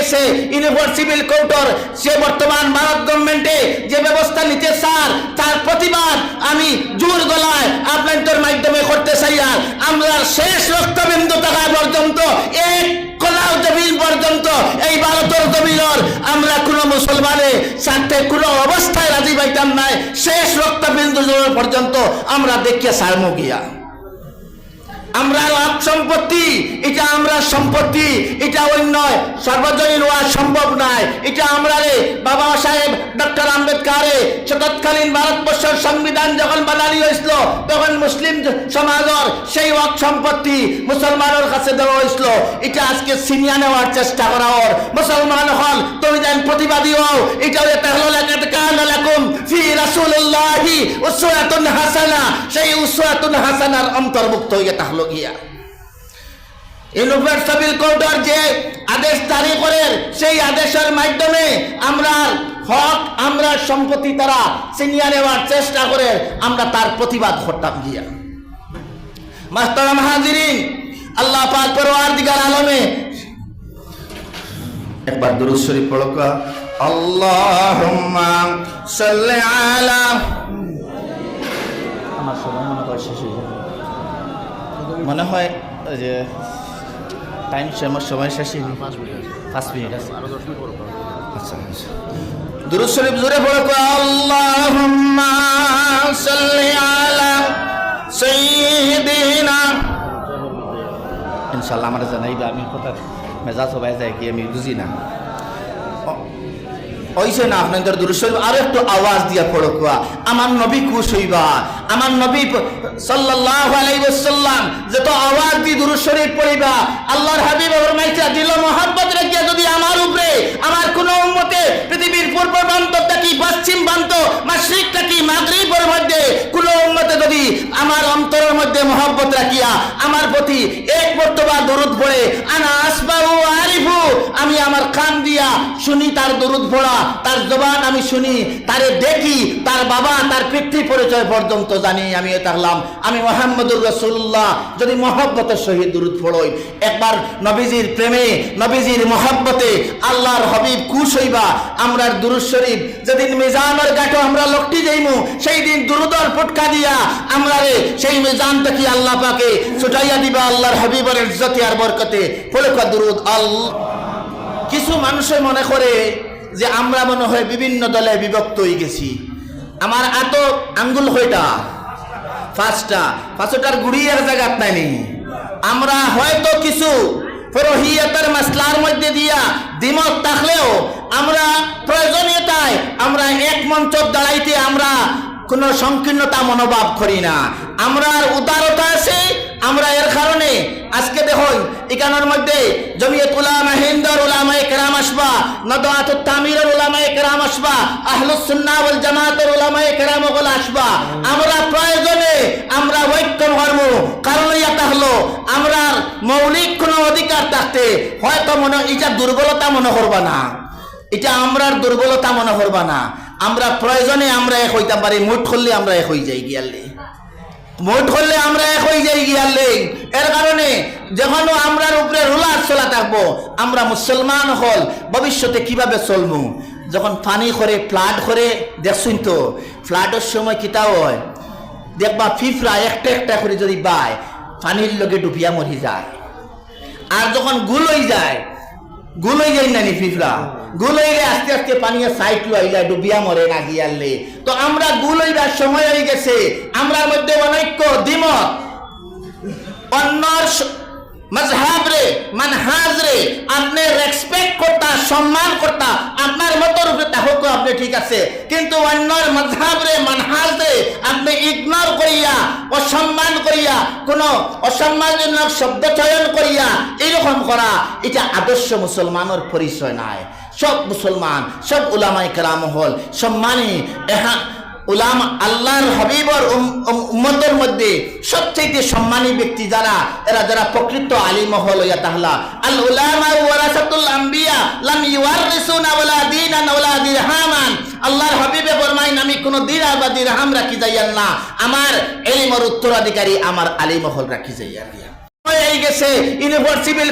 গেছে ইউনিভার্সিটির কোর্টর সে বর্তমান ভারত গভর্নমেন্টে যে ব্যবস্থা নিতে স্যার, তার প্রতিবাদ আমি জোর গলায় আপনাদের মাধ্যমে করতে চাই আর আমরা শেষ রক্তবিন্দু টাকা পর্যন্ত, এক কলাও জমিন পর্যন্ত এই ভারতের জমিনর আমরা কোনো মুসলমানের সাথে কোনো অবস্থায় রাজি পাইতাম নাই। শেষ রক্তবিন্দু পর্যন্ত আমরা দেখিয়ে সারমু গিয়া। আমরা লাভ সম্পত্তি, এটা আমরা সম্পত্তি, এটা অন্য সর্বজনীন হওয়া সম্ভব নয়। এটা আমরা রে, বাবা সাহেব, ডক্টর আম্বেদকারে তৎকালীন ভারতবর্ষের সংবিধান যখন বানানি হয়েছিল, তখন মুসলিম সমাজের সেই ওয়াক সম্পত্তি মুসলমানের কাছে দেওয়া হয়েছিল। এটা আজকে ছিনিয়া নেওয়ার চেষ্টা করা ওর। মুসলমান হল তুমি যেন প্রতিবাদী হও, এটা সেই উসওয়াতুন হাসানার অন্তর্ভুক্ত এটা হলো গিয়া ইউনিভার্সাল কোর্টের যে আদেশ জারি করেন সেই আদেশের মাধ্যমে আমরা হক, আমরা সম্পত্তি তারা ছিনিয়ে নেওয়ার চেষ্টা করে আমরা তার প্রতিবাদ করতাম গিয়া। মাস্টারাম হাজিরিন আল্লাহ পাক পরওয়ার দিগার আলমে। একবার দুরুদ শরীফ পড়ো আল্লাহুম্মা সাল্লি আলা আমার সময় মনে হয় শেষ মনে হয় যে টাইম আমার সময় শেষ পাঁচ মিনিট আছে। আচ্ছা আচ্ছা। দুরুদ শরীফ জোরে পড়ো আল্লাহুম্মা সাল্লি আলা সাইয়্যিদিনা। ইনশাল্লাহ আমার জানাইবা আমি কথা মেজাজ হবাই যায় কি আমি বুঝি না। ওইসে না আপনাদের দুরুশরীফ আর একটু আওয়াজ দিয়া পড়ো কুয়া। আমার নবী খুশ হইবা। আমার নবী সাল্লাল্লাহু আলাইহি ওয়াসাল্লাম যত আওয়াজ দি দুরুশরীফ পড়িবা, আল্লাহর হাবিব ফরমাইছে দিল মোহাব্বত রাখিয়া যদি আমার উপরে, আমার কোন উম্মতে পৃথিবীর পূর্ব প্রান্ত কি পশ্চিম প্রান্ত মাশরিকটা কি মাগরিবের মধ্যে, কোন উম্মতে যদি আমার অন্তরের মধ্যে মোহাব্বত রাখিয়া, আমার প্রতি এক মর্তবা দরুদ পড়ে, আনা আসবাহু আরিফু আমি আমার কান দিয়া শুনি তার দরুদ পড়া, তার জবান আমি শুনি, তারে দেখি তার বাবা, তার পিতৃ পরিচয় পর্যন্ত জানি আমি আমি মোহাম্মদুর রসুল্লাহ যদি মহব্বতের সহিত দরুদ পড়ই। একবার নবীজির প্রেমে, নবীজির মহব্বতে আল্লাহর হবিব খুশ হইবা আমরার দুরুদ শরীফ, যেদিন মিজানের গাঠো আমরা লোকটি যাইমু সেই দিন দুরুদর ফুটকা দিয়া আমরা সেই মিজান থেকে আল্লাহ পাকে ছুটাইয়া দিবা আল্লাহর হাবিবের ইজ্জতে আর বরকতে ফলকা দুরুদ আল্লাহ কিছু মানুষে মনে করে যে আমরা মনে হয় বিভিন্ন দলে বিভক্ত হয়ে গেছি। আমার এত আঙ্গুল হইটা পাঁচটা। পাঁচটার গুড়িয়ার জায়গাত নাই নি আমরা হয়তো কিছু ফরহিয়তের মাসলার মধ্যে দিয়া দ্বিমত থাকলেও আমরা প্রয়োজনীয়তায় আমরা এক মঞ্চ দাঁড়াইতে আমরা কোনো সংকীর্ণতা মনোভাব করি না। আমরা উদারতা আছে আমরা এর কারণে আজকে দেখুন, এখানের মধ্যে জমিয়ত উলামা হিন্দর উলামায়ে কেরাম আসবা নদাতুত তামিরের উলামায়ে কেরাম আসবা, আহলুস সুন্নাহ ওয়াল জামাতের উলামায়ে কেরাম ওগুলো আসবা। আমরা প্রয়োজনে আমরা ঐক্য ধর্ম কারণ এটা হলো আমরা মৌলিক কোনো অধিকার থাকতে হয়তো মনে, এটা দুর্বলতা মনে করবা না। এটা আমরার দুর্বলতা মনে করবা না। আমরা প্রয়োজনে আমরা এক হইতে পারি, মুঠ করলে আমরা এক হয়ে যাই গিয়ালে। মুঠ করলে আমরা এক হয়ে যাই গিয়ালে এর কারণে যখন আমরার উপরে রুলার চলা থাকব, আমরা মুসলমান হল, ভবিষ্যতে কীভাবে চলবো? যখন পানি করে ফ্লাড করে দেখছুন তো, ফ্লাডের সময় কিতা হয়? দেখবা ফিফরা একটা একটা করে যদি বায়, পানির লগে ডুবিয়া মরি যায়। আর যখন গুল হয়ে যায় গুল যাই নানি ফিফরা। গুল হইলে আস্তে আস্তে পানিয়ে সাইট লইলা ডুবিয়া মরে না গিয়ালে তো আমরা গুল হইবার সময় হয়ে গেছে। আমরার মধ্যে অনৈক্য, দ্বিমত। অন্যর মজহাব রে আপনি রেসপেক্ট করতা, সম্মান করতা, আপনার মতো রূপে তাহলে আপনি ঠিক আছে। কিন্তু অন্যর মজহাব রে আপনি ইগনোর করিয়া, অসম্মান করিয়া, কোন অসম্মানজনক শব্দ চয়ন করিয়া এরকম করা, এটা আদর্শ মুসলমানের পরিচয় নাই। সব মুসলমান, সব উলামাই কেরাম হল সম্মানী, এহা উলামা আল্লাহর হাবিবর উম্মতের মধ্যে সবচেয়ে সম্মানী ব্যক্তি যারা, এরা যারা প্রকৃত আলিম হল, ইয়া তাহলা। আল উলামা ওয়ারাসাতুল আম্বিয়া লাম ইউয়ারিসুনা ওয়ালা দীনান ওয়ালা দিরহামান। আল্লাহর হাবিবে ফরমাইন আমি কোন দিরা বা দিরহাম রাখি যাইয়ান না। আমার এলিমর উত্তরাধিকারী আমার আলী মহল রাখি যাইয়া হয়ে গেছে। ইউনিভার্সিটির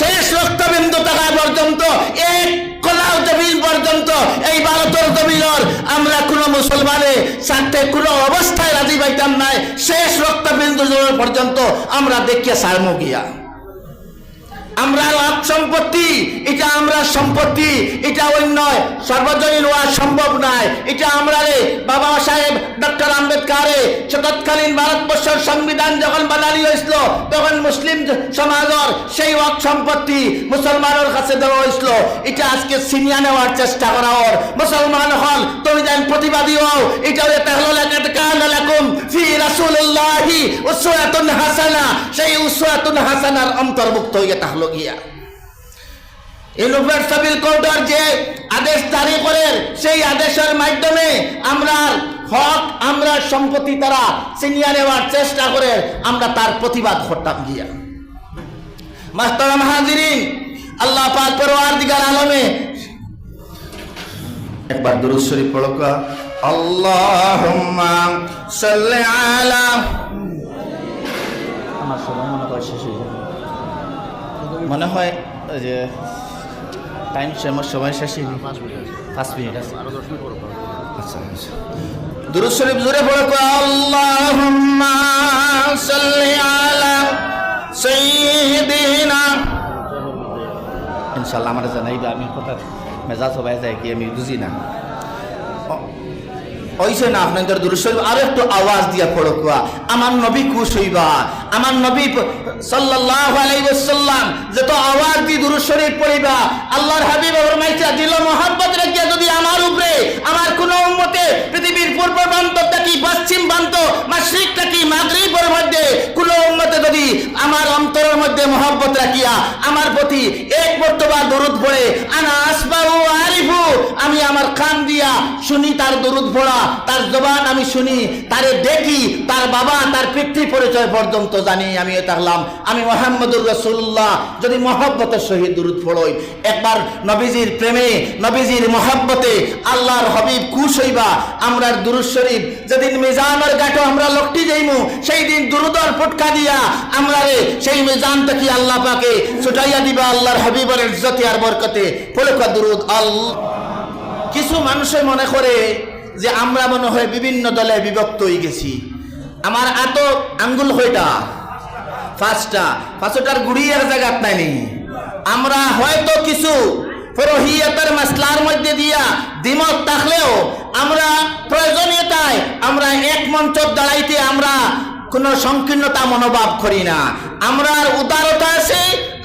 শেষ রক্তবিন্দু টাকা পর্যন্ত, এক পর্যন্ত এই ভারতের জমিনের আমরা কোনো মুসলমানে সাথে কোনো অবস্থায় রাজি পাইতাম নাই। শেষ রক্তবিন্দু পর্যন্ত আমরা দেখিয়া সারমু গিয়া। আমরা লাভ সম্পত্তি, এটা আমরা সম্পত্তি, এটা অন্য সর্বজনীন হওয়া সম্ভব নয়। এটা আমরা রে, বাবা সাহেব, ডক্টর আম্বেদকারে। তৎকালীন ভারতবর্ষের সংবিধান যখন বানানি হয়েছিল, তখন মুসলিম সমাজের সেই ওয়াক সম্পত্তি মুসলমানের কাছে দেওয়া হয়েছিল। এটা আজকে ছিনিয়া নেওয়ার চেষ্টা করা ওর। মুসলমান হল তুমি যেন প্রতিবাদী হও, এটা হলে তাহলে লাকুম ফি রাসূলুল্লাহি উসওয়াতুন হাসানা। সেই উসওয়াতুন হাসানার অন্তর্ভুক্ত হইয়া তাহলে গিয়া। ইউনিভার্সাল কোর্টের যে আদেশ জারি করেন সেই আদেশের মাধ্যমে আমরা হক, আমরা সম্পত্তি তারা ছিনিয়ে নেওয়ার চেষ্টা করে আমরা তার প্রতিবাদ করতাম গিয়া। মাস্টার হাজিরিন, আল্লাহ পাক পরওয়ার দিগার আলমে একবার দুরুদ শরীফ পড়ো আল্লাহুম্মা সাল্লি আলা আমার সময় মনে হয় শেষ হয়ে মনে হয় যে টাইম আমার সময় শেষ পাঁচ মিনিট আছে। আচ্ছা আচ্ছা। দুরুদ শরীফ জোরে পড়ো কা আল্লাহুম্মা সাল্লি আলা সাইয়্যিদিনা। ইনশাল্লাহ আমার জানাইবে আমি কথা মেজাজ সবাই যায় কি আমি বুঝি না। ওইসে না আপনাদের দুরুশরীফ আর একটু আওয়াজ দিয়া পড়ো আমার নবী খুশ হইবা আমার নবী হাবিব যদি আমার উপরে, আমার কোন পৃথিবীর পূর্ব পশ্চিম প্রান্ত মাশরিকটা কি, মাগরিবের মধ্যে, কোন উম্মতে যদি আমার অন্তরের মধ্যে মোহাব্বত রাখিয়া আমার প্রতি এক মর্তবা দরুদ পড়ে, আনা আসবাহু আরিফু আমি আমার কান দিয়া শুনি তার দরুদ পড়া, তার জবান আমি শুনি, তারে দেখি তার বাবা তার পিতৃ পরিচয় পর্যন্ত জানি, আমি থাকলাম। আমি মোহাম্মদুর রসুল্লাহ যদি মহব্বতের সহিত দূরত পড়ই। একবার নবীজির প্রেমে, নবীজির মহব্বতে আল্লাহর হবিব খুশ হইবা আমরা দুরুদ শরীফ, যেদিন মিজানের গাটো আমরা লকটি যাইমু সেই দিন দুরুদর ফুটকা দিয়া আমরা সেই মিজানটা কি আল্লাহ পাকে ছুটাইয়া দিবা আল্লাহর হবিবের ইজ্জতে আর বরকতে। ফলকা দুরুদ আল্লাহ কিছু মানুষে মনে করে যে আমরা মনে হয় বিভিন্ন দলে বিভক্ত হয়ে গেছি। আমার এত আঙ্গুল হইটা পাঁচটা। পাঁচটার গুড়ি এক জায়গাত নাই নি আমরা হয়তো কিছু ফরহিয়তের মাসলার মধ্যে দিয়া দ্বিমত থাকলেও আমরা প্রয়োজনীয়তায় আমরা এক মঞ্চ দাঁড়াইতে কোনো সংকীর্ণতা মনোভাব করি না। আমরা উদারতা আছে,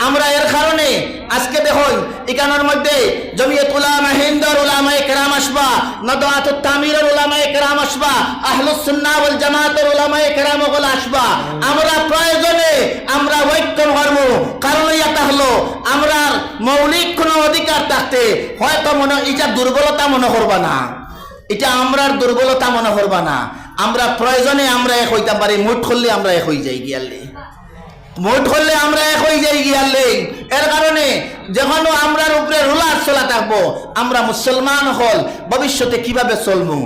আমরা এর কারণে আজকে দেখুন, এখানের মধ্যে জমিয়ত উলামা হিন্দর উলামায়ে কেরাম আসবা, নদওয়াতুত তামিরের উলামায়ে কেরাম আসবা, আহলুস সুন্নাহ ওয়াল জামাতের উলামায়ে কেরাম ওগুলো আসবা। আমরা প্রয়োজনে আমরা ঐক্য ধর্ম কারণ এটা হলো, আমরা মৌলিক কোনো অধিকার থাকতে হয়তো মনে, এটা দুর্বলতা মনে করবা না। এটা আমরার দুর্বলতা মনে করবা না। আমরা প্রয়োজনে আমরা এক হইতে পারি মুঠ করলে আমরা এক হয়ে যাই গিয়ালে মোট করলে আমরা এক হয়ে যাই গিয়ালে এর কারণে যখন আমরার উপরে রুলার চলা থাকব, আমরা মুসলমান হল, ভবিষ্যতে কীভাবে চলবো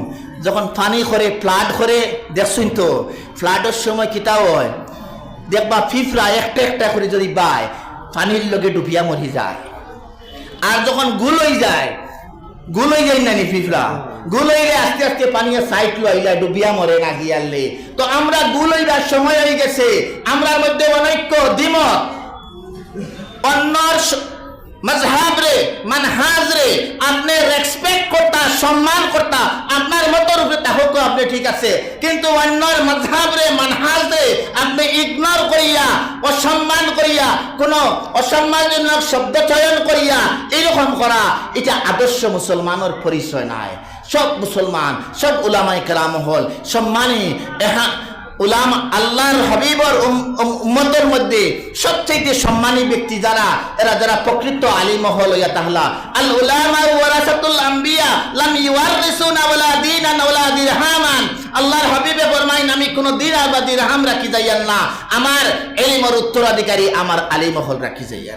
যখন পানি করে ফ্লাড করে দেখছুন তো, ফ্লাডের সময় কিতা হয়? দেখবা ফিফরা একটা একটা করে যদি বায়, পানির লগে ডুবিয়া মরি যায়। আর যখন গুল হয়ে যায় গুল যাই নানি ফিফরা? গুল হয়ে গেলে আস্তে আস্তে পানিয়ে সাইট লইলা ডুবিয়া মরে না গিয়ালে তো আমরা গুল হইবার সময় হয়ে গেছে। আমরার মধ্যে অনৈক্য, দ্বিমত। অন্যর মজহাব রে, মানহাজ রে, আপনি রেসপেক্ট করতা, সম্মান করতা, আপনার মতো রূপে তাহলে আপনি ঠিক আছে। কিন্তু অন্যর মজহাব রে, মানহাজ রে, আপনি ইগনোর করিয়া, অসম্মান করিয়া, কোন অসম্মানজনক শব্দ চয়ন করিয়া এরকম করা, এটা আদর্শ মুসলমানের পরিচয় নাই। সব মুসলমান, সব উলামাই কেরাম হল সম্মানী, এহা উলাম আল্লাহর উম্মতের মধ্যে সবচেয়ে সম্মানী ব্যক্তি যারা, এরা যারা প্রকৃত আলিম হল ইয়া তাহলা। আল উলামা ওয়ারাসাতুল আম্বিয়া লাম ইওয়ারিসুনা ওয়ালা দীনান ওয়ালা দিরহামান। আল্লাহর হাবিবে ফরমাইন, আমি কোন দিনার বা দিরহাম রাখি যাইয়ান না। আমার ইলমের উত্তরাধিকারী আমার আলিম হল রাখি যাইয়া